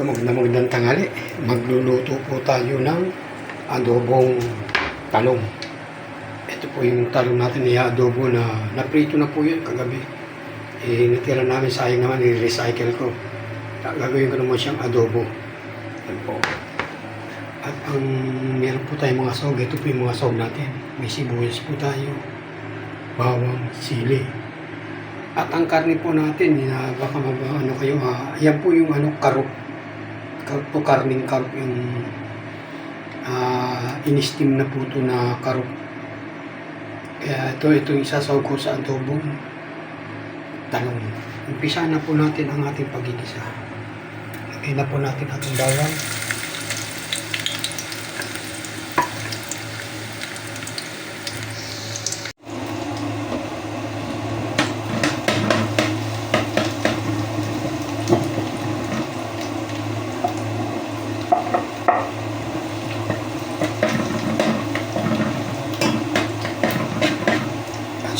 Ito magdamagdang tangali. Magluluto po tayo ng adobong talong. Ito po yung talong natin na adobo na naprito na po yun kagabi. Eh, natira namin sayang naman, i-recycle ko. Gagawin ko naman siyang adobo. Yan po. At ang meron po tayong mga sog. Ito po yung mga sog natin. May sibuyas po tayo. Bawang, sili. At ang karne po natin, na baka mag, ano kayo, ah, yan po yung ano, karot. Karot po, karning karot yung ah, in-steam na po ito na karot. Kaya ito, ito yung isasaw ko sa adobong talong. Umpisa na po natin ang ating pagigisa. Lagay na po natin ating bawang.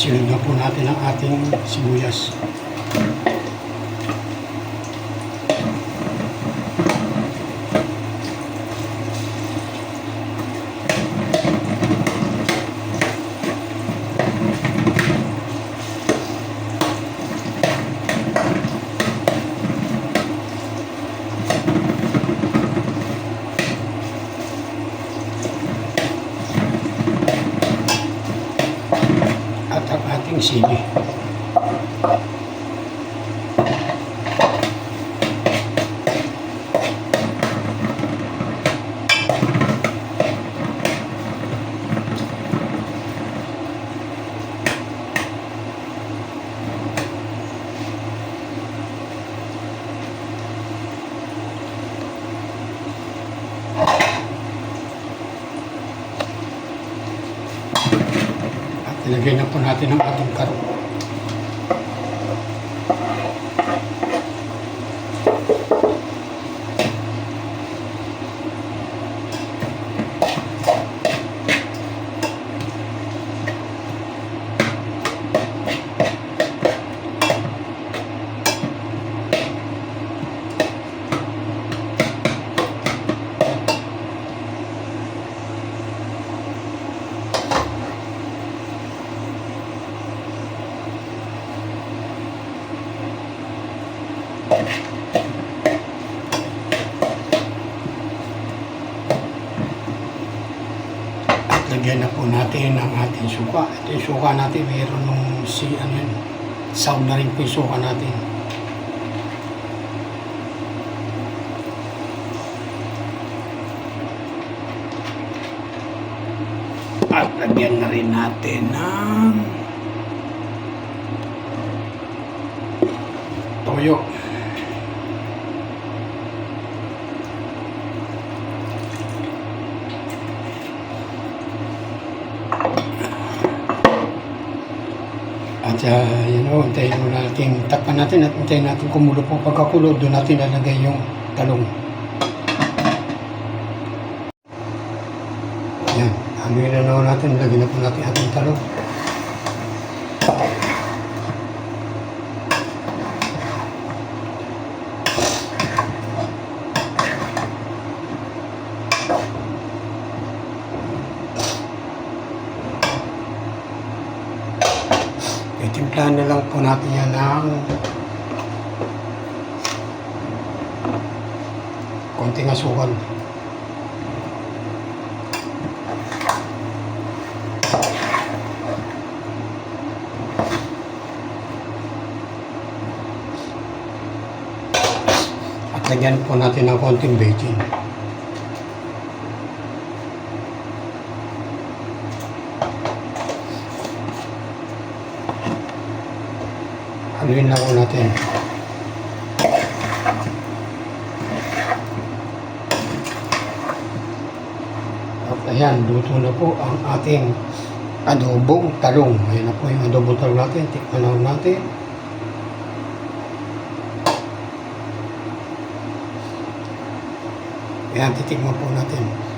At sunod po natin ang ating sibuyas. At ang ilagay na po natin ang ating karot. Lagyan na po natin ang ating suka. Ito yung suka natin. Mayroon nung si, ano yun, sound na rin po yung suka natin. At lagyan na rin natin ng toyo. At uh, yun o, antayin mo natin, takpan natin at antayin natin kumulo po. Pagkakulo, doon natin lalagay yung talong. Yan, yun na natin, lagyan na po natin ating talong. Itimplahan na lang po natin yan ng konting asukal. At lagyan po natin ng konting baking. Haluin lang natin. At ayan, luto na po ang ating adobong talong. Ayan na po yung adobong talong natin. Tikman lang natin. Ayan, titikman po natin.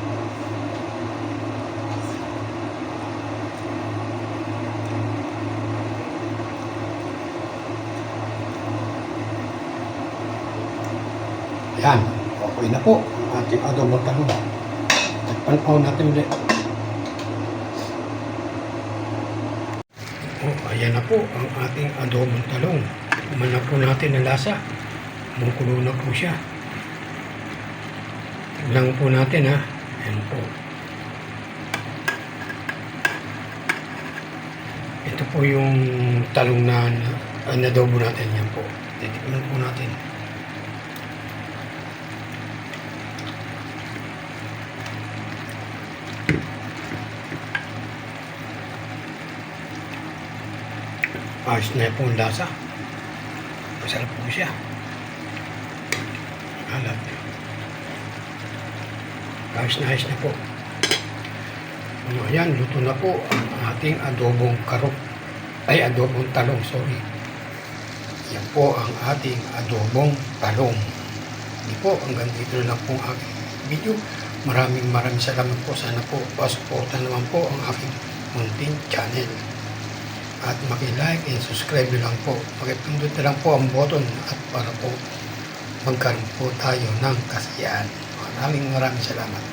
Yan. Okay na po ang ating adobong talong. Takpan po natin ulit. Oh, ayan na po ang ating adobong talong. Kuman na po natin ang lasa. Mungkulo na po siya. Tignan po natin ha. Ayan po. Ito po yung talong na, na, na nadobo natin. Yan po. Titignan po natin. Ayos na po ang lasa. Masarap po siya. Alam. Ayos na ayos na po. Ano, ayan, luto na po ang ating adobong karot. Ay, adobong talong, sorry. Yan po ang ating adobong talong. Hindi po, hanggang dito na lang po ang aking video. Maraming maraming salamat po. Sana po, pasuporta naman po ang aking munting channel. At maki-like and subscribe lang po. Pakipindot na lang po ang button at para po magkaroon po tayo ng kasiyahan. Maraming maraming salamat.